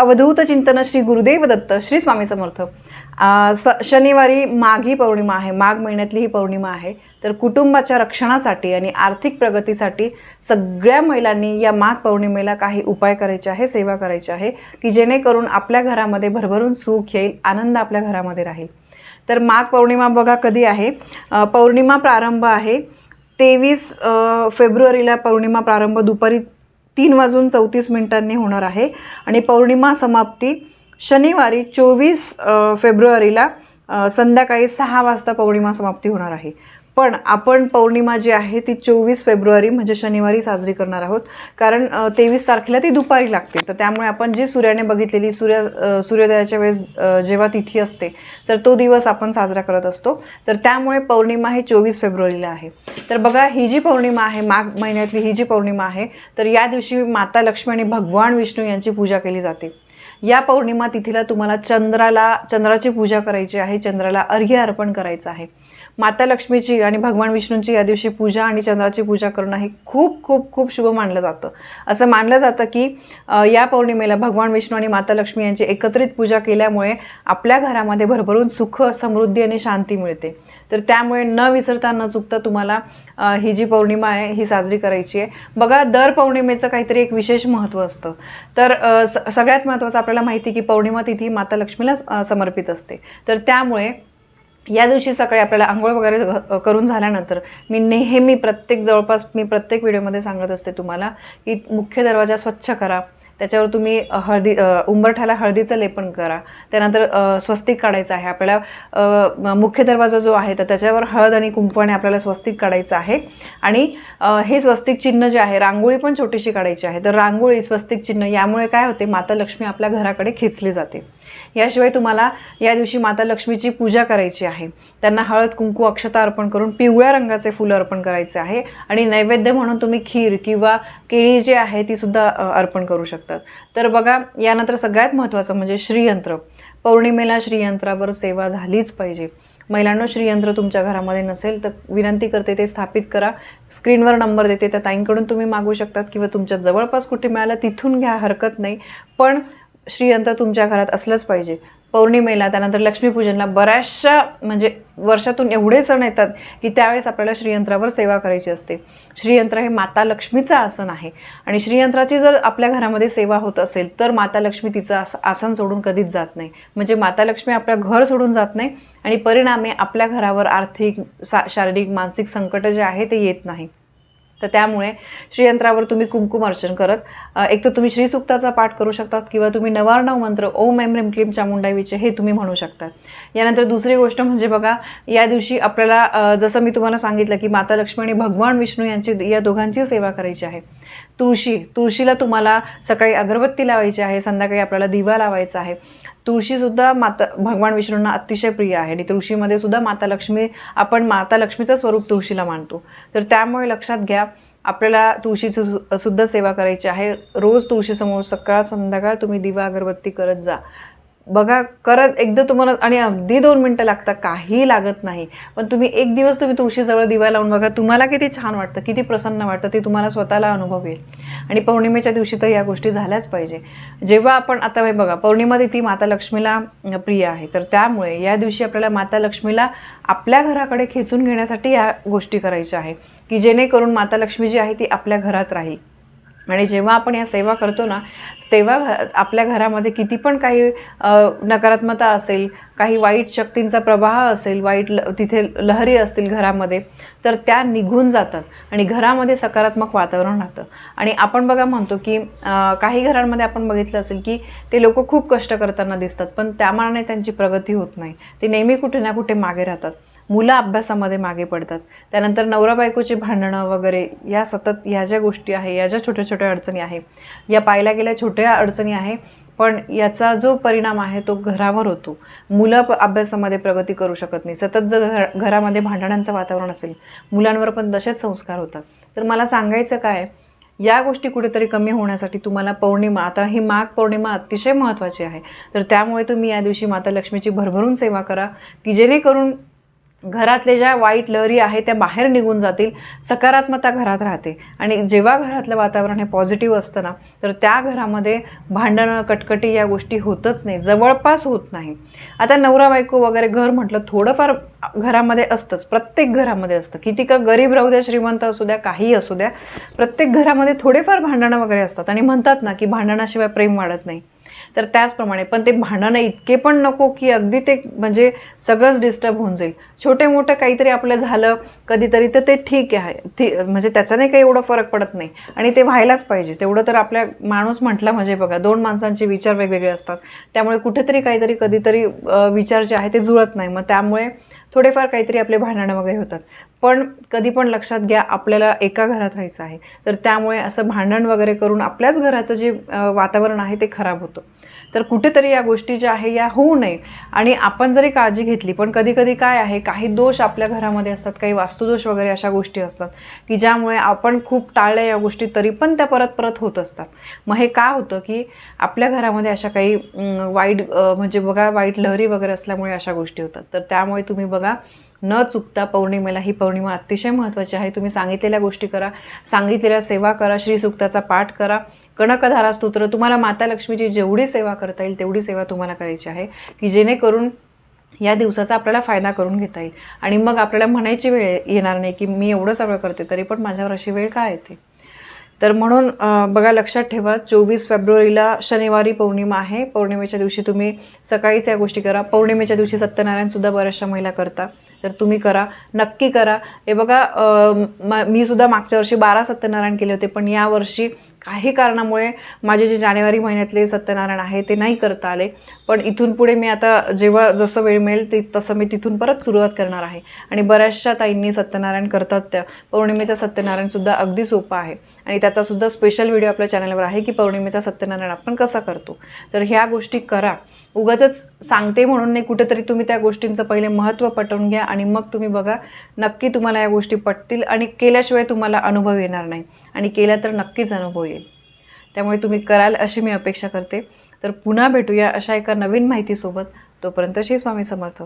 अवधूत चिंतन श्री गुरुदेव दत्त श्री स्वामी समर्थ. स शनिवारी माघी पौर्णिमा आहे माघ महिन्यातली ही पौर्णिमा आहे. तर कुटुंबाच्या रक्षणासाठी आणि आर्थिक प्रगतीसाठी सगळ्या महिलांनी या माघ पौर्णिमेला काही उपाय करायचे आहे सेवा करायची आहे की जेणेकरून आपल्या घरामध्ये भरभरून सुख येईल आनंद आपल्या घरामध्ये राहील. तर माघ पौर्णिमा बघा कधी आहे. पौर्णिमा प्रारंभ आहे. तेवीस फेब्रुवारीला पौर्णिमा प्रारंभ दुपारी तीन वाजून चौतीस मिनिटांनी होणार आहे. आणि पौर्णिमा समाप्ती शनिवारी चोवीस फेब्रुवारीला संध्याकाळी सहा वाजता पौर्णिमा समाप्ती होणार आहे. पण आपण पौर्णिमा जी आहे ती चोवीस फेब्रुवारी म्हणजे शनिवारी साजरी करणार आहोत. कारण तेवीस तारखेला ती दुपारी लागते. तर त्यामुळे आपण जी सूर्याने बघितलेली सूर्य सूर्योदयाच्या वेळेस जेव्हा तिथी असते तर तो दिवस आपण साजरा करत असतो. तर त्यामुळे पौर्णिमा ही चोवीस फेब्रुवारीला आहे. तर बघा ही जी पौर्णिमा आहे माघ महिन्यातली ही जी पौर्णिमा आहे तर या दिवशी माता लक्ष्मी आणि भगवान विष्णू यांची पूजा केली जाते. या पौर्णिमा तिथीला तुम्हाला चंद्राला चंद्राची पूजा करायची आहे चंद्राला अर्घ्य अर्पण करायचं आहे. माता लक्ष्मीची आणि भगवान विष्णूंची या दिवशी पूजा आणि चंद्राची पूजा करणं हे खूप खूप खूप शुभ मानलं जातं. असं मानलं जातं की या पौर्णिमेला भगवान विष्णू आणि माता लक्ष्मी यांची एकत्रित पूजा केल्यामुळे आपल्या घरामध्ये भरभरून सुख समृद्धी आणि शांती मिळते. तर त्यामुळे न विसरता न चुकता तुम्हाला ही जी पौर्णिमा आहे ही साजरी करायची आहे. बघा दर पौर्णिमेचं काहीतरी एक विशेष महत्त्व असतं. तर स सगळ्यात महत्त्वाचं आपल्याला माहिती की पौर्णिमा तिथी माता लक्ष्मीला समर्पित असते. तर त्यामुळे या दिवशी सकाळी आपल्याला आंघोळ वगैरे करून झाल्यानंतर मी नेहमी प्रत्येक जवळपास मी प्रत्येक व्हिडिओमध्ये सांगत असते तुम्हाला की मुख्य दरवाजा स्वच्छ करा. त्याच्यावर तुम्ही हळदी उंबरठ्याला हळदीचं लेपन करा. त्यानंतर स्वस्तिक काढायचं आहे. आपल्याला मुख्य दरवाजा जो आहे तर त्याच्यावर हळद आणि कुंकवाने आपल्याला स्वस्तिक काढायचं आहे. आणि हे स्वस्तिक चिन्ह जे आहे रांगोळी पण छोटीशी काढायची आहे. तर रांगोळी स्वस्तिक चिन्ह यामुळे काय होते? माता लक्ष्मी आपल्या घराकडे खेचली जाते. याशिवाय तुम्हाला या दिवशी माता लक्ष्मीची पूजा करायची आहे. त्यांना हळद कुंकू अक्षता अर्पण करून पिवळ्या रंगाचे फुलं अर्पण करायचे आहे आणि नैवेद्य म्हणून तुम्ही खीर किंवा केळी जी आहे ती सुद्धा अर्पण करू शकतात तर बघा यानंतर सगळ्यात महत्त्वाचं म्हणजे श्रीयंत्र. पौर्णिमेला श्रीयंत्रावर सेवा झालीच पाहिजे. महिलांनो श्रीयंत्र तुमच्या घरामध्ये नसेल तर विनंती करते ते स्थापित करा. स्क्रीनवर नंबर देते त्या ताईंकडून तुम्ही मागू शकतात किंवा तुमच्या जवळपास कुठे मिळालं तिथून घ्या हरकत नाही. पण श्रीयंत्र तुमच्या घरात असलंच पाहिजे. पौर्णिमेला त्यानंतर लक्ष्मीपूजनला बऱ्याचशा म्हणजे वर्षातून एवढे सण येतात की त्यावेळेस आपल्याला श्रीयंत्रावर सेवा करायची असते. श्रीयंत्र हे माता लक्ष्मीचं आसन आहे. आणि श्रीयंत्राची जर आपल्या घरामध्ये सेवा होत असेल तर माता लक्ष्मी तिचं आस आसन सोडून कधीच जात नाही. म्हणजे माता लक्ष्मी आपल्या घर सोडून जात नाही आणि परिणामी आपल्या घरावर आर्थिक सा शारीरिक मानसिक संकट जे आहे ते येत नाही. तर त्यामुळे श्रीयंत्रावर तुम्ही कुंकुम अर्चन करत एक तर तुम्ही श्रीसुक्ताचा पाठ करू शकतात किंवा तुम्ही नवारणव मंत्र ओम एम रेम क्लीम चामुंडाईचे हे तुम्ही म्हणू शकतात. यानंतर दुसरी गोष्ट म्हणजे बघा या दिवशी आपल्याला जसं मी तुम्हाला सांगितलं की माता लक्ष्मी आणि भगवान विष्णू यांची या दोघांची सेवा करायची आहे. तुळशी तुळशीला तुम्हाला सकाळी अगरबत्ती लावायची आहे संध्याकाळी आपल्याला दिवा लावायचा आहे. तुळशीसुद्धा माता भगवान विष्णूंना अतिशय प्रिय आहे आणि तुळशीमध्ये सुद्धा माता लक्ष्मी आपण माता लक्ष्मीचं स्वरूप तुळशीला मानतो. तर त्यामुळे लक्षात घ्या आपल्याला तुळशीची सुद्धा सेवा करायची आहे. रोज तुळशीसमोर सकाळ संध्याकाळ तुम्ही दिवा अगरबत्ती करत जा. बघा करत एकदा तुम्हाला आणि अगदी दोन मिनटं लागतात काही लागत नाही. पण तुम्ही एक दिवस तुम्ही तुळशीजवळ दिवा लावून बघा तुम्हाला किती छान वाटतं किती प्रसन्न वाटतं ते तुम्हाला स्वतःला अनुभव येईल. आणि पौर्णिमेच्या दिवशी तर या गोष्टी झाल्याच पाहिजे. जेव्हा आपण आता हे बघा पौर्णिमा तिथी माता लक्ष्मीला प्रिय आहे तर त्यामुळे या दिवशी आपल्याला माता लक्ष्मीला आपल्या घराकडे खेचून घेण्यासाठी या गोष्टी करायच्या आहे की जेणेकरून माता लक्ष्मी जी आहे ती आपल्या घरात राहील. आणि जेव्हा आपण या सेवा करतो ना तेव्हा घ आपल्या घरामध्ये किती पण काही नकारात्मकता असेल काही वाईट शक्तींचा प्रवाह असेल वाईट ल तिथे लहरी असतील घरामध्ये तर त्या निघून जातात आणि घरामध्ये सकारात्मक वातावरण राहतं. आणि आपण बघा म्हणतो की काही घरांमध्ये आपण बघितलं असेल की ते लोक खूप कष्ट करताना दिसतात पण त्यामानाने त्यांची प्रगती होत नाही. ते नेहमी कुठे ना कुठे मागे राहतात. मुलं अभ्यासामध्ये मागे पडतात. त्यानंतर नवरा बायकोची भांडणं वगैरे या सतत ह्या ज्या गोष्टी आहे या ज्या छोट्या छोट्या अडचणी आहे या पाहिल्या गेल्या छोट्या अडचणी आहे पण याचा जो परिणाम आहे तो घरावर होतो. मुलं प अभ्यासामध्ये प्रगती करू शकत नाही. सतत जर घर घरामध्ये भांडणांचं वातावरण असेल मुलांवर पण तसेच संस्कार होतात. तर मला सांगायचं काय या गोष्टी कुठेतरी कमी होण्यासाठी तुम्हाला पौर्णिमा आता ही माघ पौर्णिमा अतिशय महत्त्वाची आहे. तर त्यामुळे तुम्ही या दिवशी माता लक्ष्मीची भरभरून सेवा करा की जेणेकरून घरातले ज्या वाईट लहरी आहे त्या बाहेर निघून जातील सकारात्मकता घरात राहते. आणि जेव्हा घरातलं वातावरण हे पॉझिटिव्ह असतं ना तर त्या घरामध्ये भांडणं कटकटी या गोष्टी होतच नाही जवळपास होत नाही. आता नवरा बायको वगैरे घर म्हटलं थोडंफार घरामध्ये असतंच प्रत्येक घरामध्ये असतं. किती का गरीब राहू द्या श्रीमंत असू द्या काही असू द्या प्रत्येक घरामध्ये थोडेफार भांडणं वगैरे असतात. आणि म्हणतात ना की भांडणाशिवाय प्रेम वाढत नाही. तर त्याचप्रमाणे पण ते भांडणं इतके पण नको की अगदी ते म्हणजे सगळंच डिस्टर्ब होऊन जाईल. छोटे मोठं काहीतरी आपलं झालं कधीतरी तर ते ठीक आहे. ठी म्हणजे त्याच्याने काही एवढं फरक पडत नाही. आणि ते व्हायलाच पाहिजे. तेवढं तर आपल्या माणूस म्हटला म्हणजे बघा दोन माणसांचे विचार वेगवेगळे असतात. त्यामुळे कुठेतरी काहीतरी कधीतरी विचार जे आहे ते जुळत नाही. मग त्यामुळे थोडेफार काहीतरी आपले भांडणं वगैरे होतात. पण कधी पण लक्षात घ्या आपल्याला एका घरात राहायचं आहे. तर त्यामुळे असं भांडण वगैरे करून आपल्याच घराचं जे वातावरण आहे ते खराब होतं. तर कुठेतरी या गोष्टी ज्या आहे या होऊ नये. आणि आपण जरी काळजी घेतली पण कधी कधी काय आहे काही दोष आपल्या घरामध्ये असतात काही वास्तुदोष वगैरे अशा गोष्टी असतात की ज्यामुळे आपण खूप टाळल्या या गोष्टी तरी पण त्या परत परत होत असतात. मग हे का होतं की आपल्या घरामध्ये अशा काही वाईट म्हणजे बघा वाईट लहरी वगैरे असल्यामुळे अशा गोष्टी होतात. तर त्यामुळे तुम्ही बघा न चुकता पौर्णिमेला ही पौर्णिमा अतिशय महत्त्वाची आहे. तुम्ही सांगितलेल्या गोष्टी करा सांगितलेल्या सेवा करा श्रीसुक्ताचा पाठ करा. कणकधारा स्तोत्र तुम्हाला माता लक्ष्मीची जेवढी सेवा करता येईल तेवढी सेवा तुम्हाला करायची आहे की जेणेकरून या दिवसाचा आपल्याला फायदा करून घेता येईल. आणि मग आपल्याला म्हणायची वेळ येणार नाही की मी एवढं सगळं करते तरी पण माझ्यावर अशी वेळ का येते? तर म्हणून बघा लक्षात ठेवा चोवीस फेब्रुवारीला शनिवारी पौर्णिमा आहे. पौर्णिमेच्या दिवशी तुम्ही सकाळीच या गोष्टी करा. पौर्णिमेच्या दिवशी सत्यनारायणसुद्धा बऱ्याचशा महिला करता. तर तुम्ही करा नक्की करा. हे बघा मी सुद्धा मागच्या वर्षी बारा सत्यनारायण केले होते पण यावर्षी काही कारणामुळे माझे जे जानेवारी महिन्यातले सत्यनारायण आहे ते नाही करता आले. पण इथून पुढे मी आता जेव्हा जसं वेळ मिळेल ते तसं मी तिथून परत सुरुवात करणार आहे. आणि बऱ्याचशा ताईंनी सत्यनारायण करतात त्या. पौर्णिमेचा सत्यनारायणसुद्धा अगदी सोपं आहे. आणि त्याचासुद्धा स्पेशल व्हिडिओ आपल्या चॅनलवर आहे की पौर्णिमेचा सत्यनारायण आपण कसा करतो. तर ह्या गोष्टी करा. उगाचच सांगते म्हणून नाही कुठेतरी तुम्ही त्या गोष्टींचं पहिले महत्त्व पटवून घ्या. आणि मग तुम्ही बघा नक्की तुम्हाला या गोष्टी पटतील आणि केल्याशिवाय तुम्हाला अनुभव येणार नाही. आणि केल्या तर नक्कीच अनुभव येईल. त्यामुळे तुम्ही कराल अशी मी अपेक्षा करते. तर पुन्हा भेटूया अशा एका नवीन माहितीसोबत. तोपर्यंत श्री स्वामी समर्थ.